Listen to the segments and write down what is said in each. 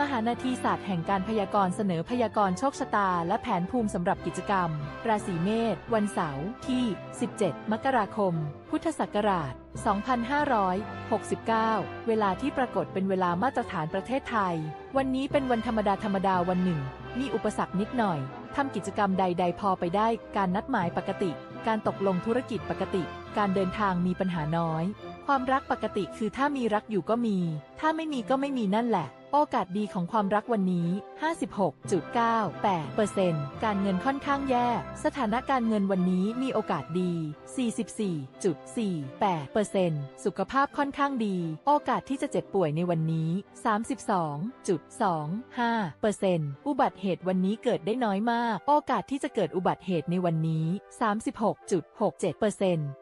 มหานาทีศาสตร์แห่งการพยากรณ์เสนอพยากรณ์โชคชะตา และแผนภูมิสำหรับกิจกรรม ราศีเมษวันเสาร์ที่ 17 มกราคม พุทธศักราช 2569 เวลาที่ปรากฏเป็นเวลามาตรฐานประเทศไทย วันนี้เป็นวันธรรมดาธรรมดาวันหนึ่ง มีอุปสรรคนิดหน่อยทำกิจกรรมใด ๆ พอไปได้ การนัดหมายปกติ การตกลงธุรกิจปกติ การเดินทางมีปัญหาน้อย ความรักปกติคือถ้ามีรักอยู่ก็มี ถ้าไม่มีก็ไม่มีนั่นแหละ โอกาสดีของความรักวันนี้ 56.98%การเงินค่อนข้างแย่ สถานการเงินวันนี้มีโอกาสดี 44.48%สุขภาพค่อนข้างดี โอกาสที่จะเจ็บป่วยในวันนี้ 32.25%อุบัติเหตุวันนี้เกิดได้น้อยมาก โอกาสที่จะเกิดอุบัติเหตุในวันนี้ 36.67%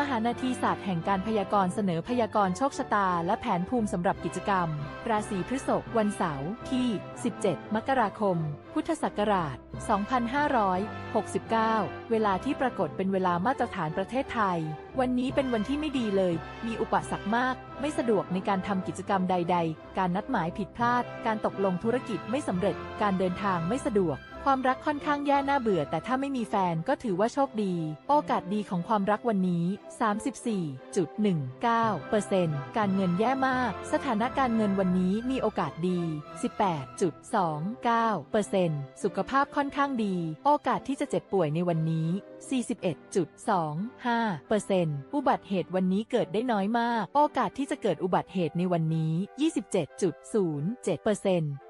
มหานาทีศาสตร์แห่งการพยากรณ์เสนอพยากรณ์โชคชะตา และแผนภูมิสำหรับกิจกรรม ราศีพฤษภวันเสาร์ที่ 17 มกราคม พุทธศักราช 2569 เวลาที่ปรากฏเป็นเวลามาตรฐานประเทศไทย วันนี้เป็นวันที่ไม่ดีเลย มีอุปสรรคมาก ไม่สะดวกในการทำกิจกรรมใด ๆ การนัดหมายผิดพลาด การตกลงธุรกิจไม่สำเร็จ การเดินทางไม่สะดวก ความรักค่อนข้างแย่น่าเบื่อ แต่ถ้าไม่มีแฟนก็ถือว่าโชคดี โอกาสดีของความรักวันนี้ 34.19%การเงินแย่มาก สถานการเงินวันนี้มีโอกาสดี 18.29%สุขภาพค่อนข้างดี โอกาสที่จะเจ็บป่วยในวันนี้ 41.25%อุบัติเหตุวันนี้เกิดได้น้อยมาก โอกาสที่จะเกิดอุบัติเหตุในวันนี้ 27.07%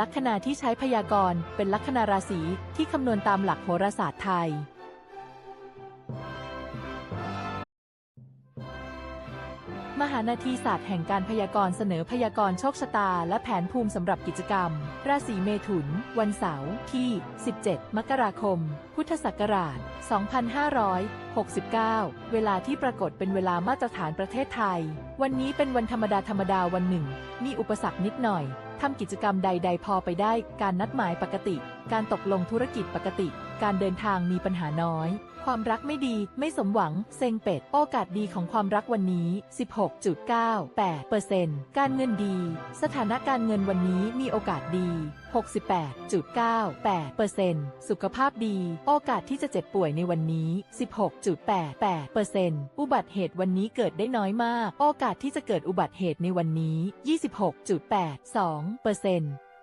ลัคนาที่ใช้พยากรณ์เป็นลัคนาราศีที่คำนวณตามหลักโหราศาสตร์ไทย มหานาทีศาสตร์แห่งการพยากรณ์เสนอพยากรณ์โชคชะตา และแผนภูมิสำหรับกิจกรรม ราศีเมถุน วันเสาร์ที่ 17 มกราคม พุทธศักราช 2569 เวลาที่ปรากฏเป็นเวลามาตรฐานประเทศไทย วันนี้เป็นวันธรรมดาธรรมดาวันหนึ่ง มีอุปสรรคนิดหน่อย ทำกิจกรรมใด ๆ พอไปได้ การนัดหมายปกติ การตกลงธุรกิจปกติ การเดินทางมีปัญหาน้อย ความรักไม่ดีไม่สมหวัง เซ็งเป็ด โอกาสดีของความรักวันนี้ 16.98%การเงินดี สถานะการเงินวันนี้มีโอกาสดี 68.98%สุขภาพดี โอกาสที่จะเจ็บป่วยในวันนี้ 16.88%อุบัติเหตุวันนี้เกิดได้น้อยมาก โอกาสที่จะเกิดอุบัติเหตุในวันนี้ 26.82%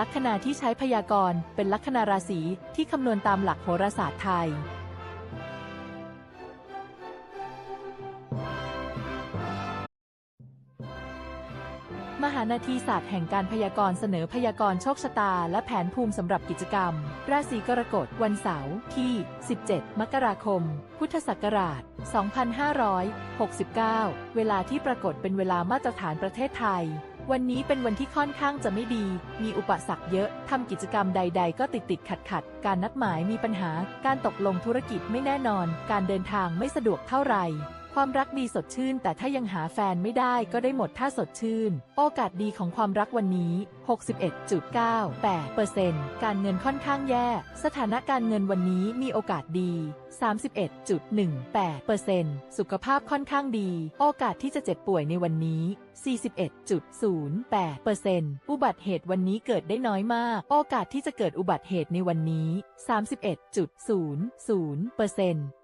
ลัคนาที่ใช้พยากรณ์เป็นลัคนาราศีที่คำนวณตามหลักโหราศาสตร์ไทย มหานาทีศาสตร์แห่งการพยากรณ์เสนอพยากรณ์โชคชะตา และแผนภูมิสำหรับกิจกรรม ราศีกรกฎวันเสาร์ที่ 17 มกราคม พุทธศักราช 2569 เวลาที่ปรากฏเป็นเวลามาตรฐานประเทศไทย วันนี้เป็นวันที่ค่อนข้างจะไม่ดี มีอุปสรรคเยอะ ทำกิจกรรมใด ๆ ก็ติดติดขัดขัด การนัดหมายมีปัญหา การตกลงธุรกิจไม่แน่นอน การเดินทางไม่สะดวกเท่าไหร่ ความรักดีสดชื่น แต่ถ้ายังหาแฟนไม่ได้ก็ได้หมดถ้าสดชื่น โอกาสดีของความรักวันนี้ 61.98%การเงินค่อนข้างแย่ สถานะการเงินวันนี้มีโอกาสดี 31.18%สุขภาพค่อนข้างดี โอกาสที่จะเจ็บป่วยในวันนี้ 41.08%อุบัติเหตุวันนี้เกิดได้น้อยมาก โอกาสที่จะเกิดอุบัติเหตุในวันนี้ 31.00%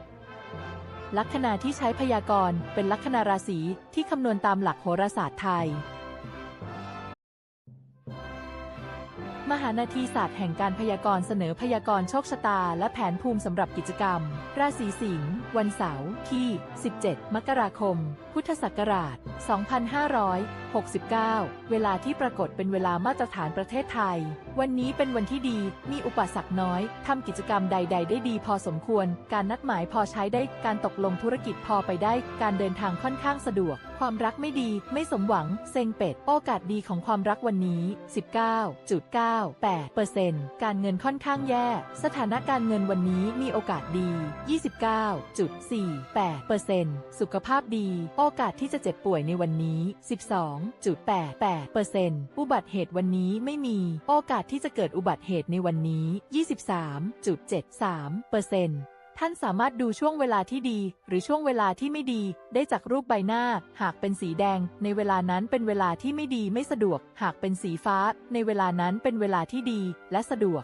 ลัคนาที่ใช้พยากรณ์เป็นลัคนาราศีที่คำนวณตามหลักโหราศาสตร์ไทย มหานาทีศาสตร์แห่งการพยากรณ์เสนอพยากรณ์โชคชะตา และแผนภูมิสำหรับกิจกรรม ราศีสิงห์วันเสาร์ที่ 17 มกราคมพุทธศักราช 2569 เวลาที่ปรากฏเป็นเวลามาตรฐานประเทศไทย วันนี้เป็นวันที่ดี มีอุปสรรคน้อย ทำกิจกรรมใด ๆ ได้ดีพอสมควร การนัดหมายพอใช้ได้ การตกลงธุรกิจพอไปได้ การเดินทางค่อนข้างสะดวก ความรักไม่ดี ไม่สมหวัง เซ็งเป็ด โอกาสดีของความรักวันนี้ 19.98%การเงินค่อนข้างแย่ สถานการเงินวันนี้มีโอกาสดี 29.48%สุขภาพดีโอกาสที่จะเจ็บป่วยในวันนี้ 12.88%อุบัติเหตุวันนี้ไม่มี โอกาสที่จะเกิดอุบัติเหตุในวันนี้ 23.73%ท่านสามารถดูช่วงเวลาที่ดี หรือช่วงเวลาที่ไม่ดี ได้จากรูปใบหน้า หากเป็นสีแดง ในเวลานั้นเป็นเวลาที่ไม่ดีไม่สะดวก หากเป็นสีฟ้า ในเวลานั้นเป็นเวลาที่ดี และสะดวก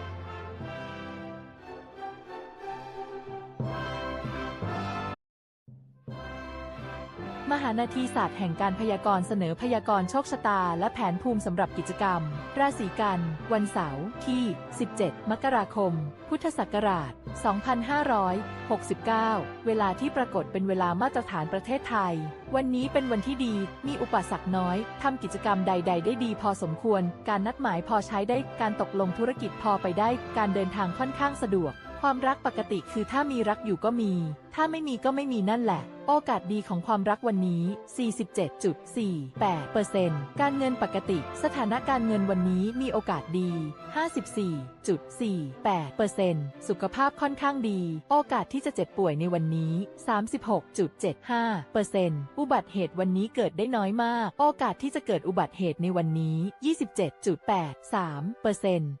านาทีศาสตร์แห่งการพยากรณ์เสนอพยากรณ์โชคชะตา และแผนภูมิสำหรับกิจกรรม ราศีกัน วันเสาร์ที่ 17 มกราคม พุทธศักราช 2569 เวลาที่ปรากฏเป็นเวลามาตรฐานประเทศไทย วันนี้เป็นวันที่ดี มีอุปสรรคน้อย ทำกิจกรรมใด ๆ ได้ดีพอสมควร การนัดหมายพอใช้ได้ การตกลงธุรกิจพอไปได้ การเดินทางค่อนข้างสะดวก ความรักปกติคือถ้ามีรักอยู่ก็มี ถ้าไม่มีก็ไม่มีนั่นแหละ โอกาสดีของความรักวันนี้ 47.48%การเงินปกติ สถานะการเงินวันนี้มีโอกาสดี 54.48%สุขภาพค่อนข้างดี โอกาสที่จะเจ็บป่วยในวันนี้ 36.75%อุบัติเหตุวันนี้เกิดได้น้อยมาก โอกาสที่จะเกิดอุบัติเหตุในวันนี้ 27.83%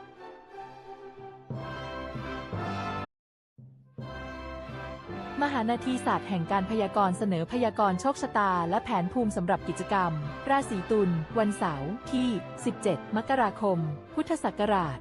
มหานาทีศาสตร์แห่งการพยากรณ์เสนอพยากรณ์โชคชะตา และแผนภูมิสำหรับกิจกรรม ราศีตุล วันเสาร์ที่ 17 มกราคม พุทธศักราช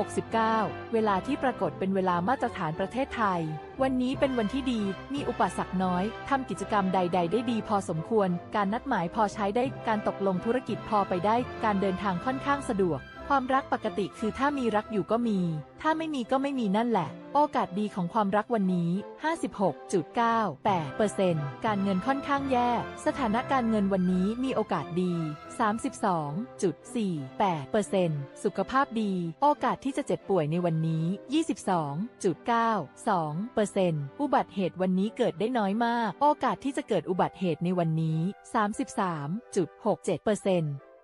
2569 เวลาที่ปรากฏเป็นเวลามาตรฐานประเทศไทย วันนี้เป็นวันที่ดี มีอุปสรรคน้อย ทำกิจกรรมใด ๆ ได้ดีพอสมควร การนัดหมายพอใช้ได้ การตกลงธุรกิจพอไปได้ การเดินทางค่อนข้างสะดวก ความรักปกติคือถ้ามีรักอยู่ก็มี ถ้าไม่มีก็ไม่มีนั่นแหละ โอกาสดีของความรักวันนี้ 56.98%การเงินค่อนข้างแย่ สถานะการเงินวันนี้มีโอกาสดี 32.48%สุขภาพดี โอกาสที่จะเจ็บป่วยในวันนี้ 22.92%อุบัติเหตุวันนี้เกิดได้น้อยมาก โอกาสที่จะเกิดอุบัติเหตุในวันนี้ 33.67%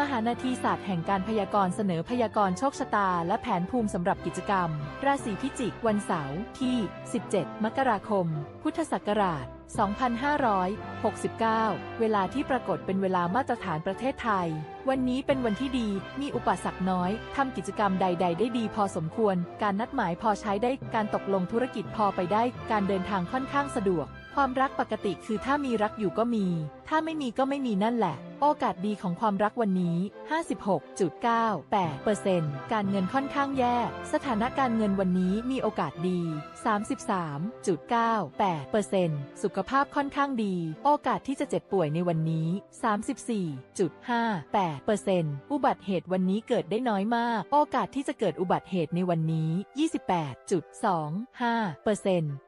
มหานาทีศาสตร์แห่งการพยากรณ์เสนอพยากรณ์โชคชะตา และแผนภูมิสำหรับกิจกรรม ราศีพิจิกวันเสาร์ที่ 17 มกราคม พุทธศักราช 2569 เวลาที่ปรากฏเป็นเวลามาตรฐานประเทศไทย วันนี้เป็นวันที่ดี มีอุปสรรคน้อย ทำกิจกรรมใด ๆ ได้ดีพอสมควร การนัดหมายพอใช้ได้ การตกลงธุรกิจพอไปได้ การเดินทางค่อนข้างสะดวก ความรักปกติคือถ้ามีรักอยู่ก็มี ถ้าไม่มีก็ไม่มีนั่นแหละ โอกาสดีของความรักวันนี้ 56.98%การเงินค่อนข้างแย่ สถานการเงินวันนี้มีโอกาสดี 33.98%สุขภาพค่อนข้างดี โอกาสที่จะเจ็บป่วยในวันนี้ 34.58%อุบัติเหตุวันนี้เกิดได้น้อยมาก โอกาสที่จะเกิดอุบัติเหตุในวันนี้ 28.25%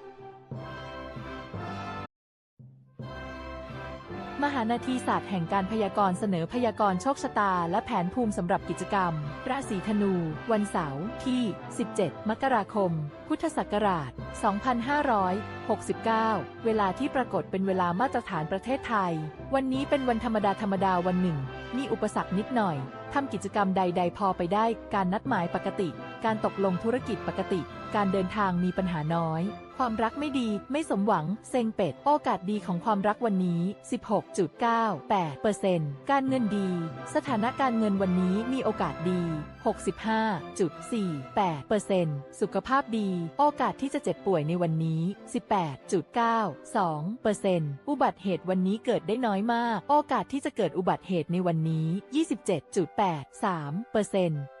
หานาทีศาสตร์แห่งการพยากรณ์เสนอพยากรณ์โชคชะตา และแผนภูมิสำหรับกิจกรรม ราศีธนู วันเสาร์ที่ 17 มกราคม พุทธศักราช 2569 เวลาที่ปรากฏเป็นเวลามาตรฐานประเทศไทย วันนี้เป็นวันธรรมดาธรรมดาวันหนึ่ง มีอุปสรรคนิดหน่อยทำกิจกรรมใด ๆ พอไปได้ การนัดหมายปกติ การตกลงธุรกิจปกติ การเดินทางมีปัญหาน้อย ความรักไม่ดี ไม่สมหวัง เซ็งเป็ด โอกาสดีของความรักวันนี้ 16.98%การเงินดี สถานการเงินวันนี้มีโอกาสดี 65.48%สุขภาพดี โอกาสที่จะเจ็บป่วยในวันนี้ 18.92%อุบัติเหตุวันนี้เกิดได้น้อยมาก โอกาสที่จะเกิดอุบัติเหตุในวันนี้ 27.83%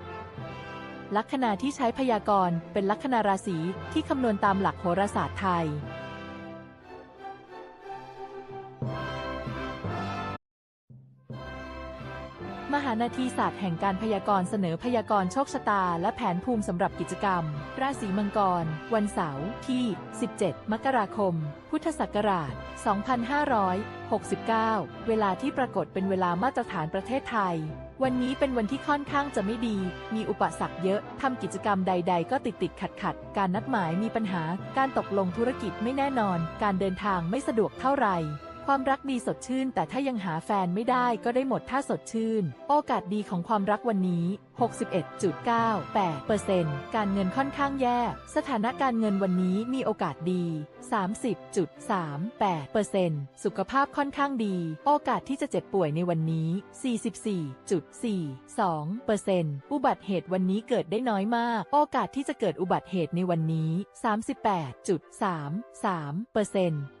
ลัคนาที่ใช้พยากรณ์เป็นลัคนาราศีที่คำนวณตามหลักโหราศาสตร์ไทย มหานาทีศาสตร์แห่งการพยากรณ์เสนอพยากรณ์โชคชะตา และแผนภูมิสำหรับกิจกรรม ราศีมังกร วันเสาร์ที่ 17 มกราคม พุทธศักราช 2569 เวลาที่ปรากฏเป็นเวลามาตรฐานประเทศไทย วันนี้เป็นวันที่ค่อนข้างจะไม่ดี มีอุปสรรคเยอะ ทำกิจกรรมใด ๆ ก็ติดติดขัดขัด การนัดหมายมีปัญหา การตกลงธุรกิจไม่แน่นอน การเดินทางไม่สะดวกเท่าไหร่ ความรักดีสดชื่น แต่ถ้ายังหาแฟนไม่ได้ก็ได้หมดถ้าสดชื่น โอกาสดีของความรักวันนี้ 61.98%การเงินค่อนข้างแย่ สถานการเงินวันนี้มีโอกาสดี 30.38%สุขภาพค่อนข้างดี โอกาสที่จะเจ็บป่วยในวันนี้ 44.42%อุบัติเหตุวันนี้เกิดได้น้อยมาก โอกาสที่จะเกิดอุบัติเหตุในวันนี้ 38.33%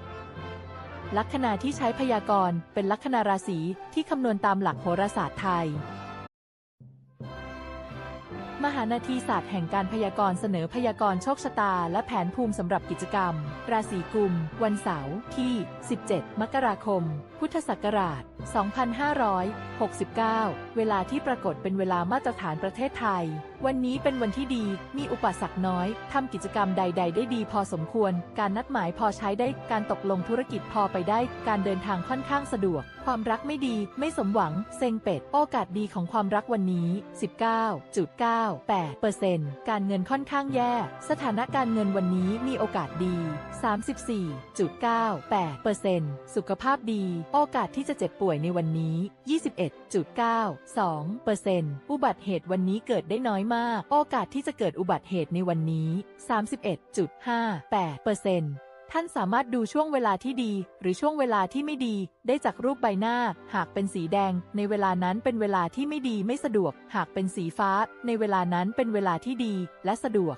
ลัคนาที่ใช้พยากรณ์เป็นลัคนาราศีที่คำนวณตามหลักโหราศาสตร์ไทย มหานาทีศาสตร์แห่งการพยากรณ์เสนอพยากรณ์โชคชะตา และแผนภูมิสำหรับกิจกรรม ราศีกุม วันเสาร์ที่ 17 มกราคม พุทธศักราช 2569 เวลาที่ปรากฏเป็นเวลามาตรฐานประเทศไทย วันนี้เป็นวันที่ดี มีอุปสรรคน้อย ทำกิจกรรมใด ๆ ได้ดีพอสมควร การนัดหมายพอใช้ได้ การตกลงธุรกิจพอไปได้ การเดินทางค่อนข้างสะดวก ความรักไม่ดี ไม่สมหวัง เซ็งเป็ด โอกาสดีของความรักวันนี้ 19.98%การเงินค่อนข้างแย่ สถานะการเงินวันนี้มีโอกาสดี 34.98%สุขภาพดี โอกาสที่จะเจ็บป่วยในวันนี้ 21.92%อุบัติเหตุวันนี้เกิดได้น้อยมาก โอกาสที่จะเกิดอุบัติเหตุในวันนี้ 31.58%ท่านสามารถดูช่วงเวลาที่ดี หรือช่วงเวลาที่ไม่ดี ได้จากรูปใบหน้า หากเป็นสีแดง ในเวลานั้นเป็นเวลาที่ไม่ดีไม่สะดวก หากเป็นสีฟ้า ในเวลานั้นเป็นเวลาที่ดี และสะดวก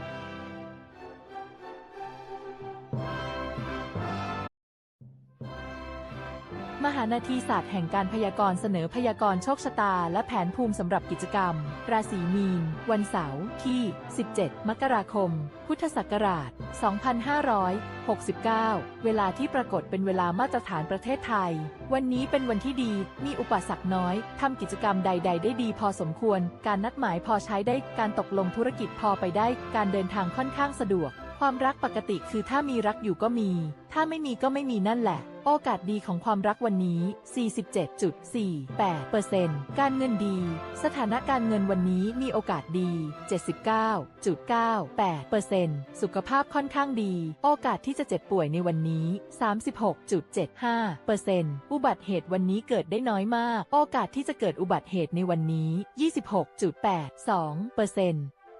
านาทีศาสตร์แห่งการพยากรณ์เสนอพยากรณ์โชคชะตา และแผนภูมิสำหรับกิจกรรม ราศีมีน วันเสาร์ที่ 17 มกราคม พุทธศักราช 2569 เวลาที่ปรากฏเป็นเวลามาตรฐานประเทศไทย วันนี้เป็นวันที่ดี มีอุปสรรคน้อย ทำกิจกรรมใด ๆ ได้ดีพอสมควร การนัดหมายพอใช้ได้ การตกลงธุรกิจพอไปได้ การเดินทางค่อนข้างสะดวก ความรักปกติคือถ้ามีรักอยู่ก็มี ถ้าไม่มีก็ไม่มีนั่นแหละ โอกาสดีของความรักวันนี้ 47.48%การเงินดี สถานะการเงินวันนี้มีโอกาสดี 79.98%สุขภาพค่อนข้างดี โอกาสที่จะเจ็บป่วยในวันนี้ 36.75%อุบัติเหตุวันนี้เกิดได้น้อยมาก โอกาสที่จะเกิดอุบัติเหตุในวันนี้ 26.82%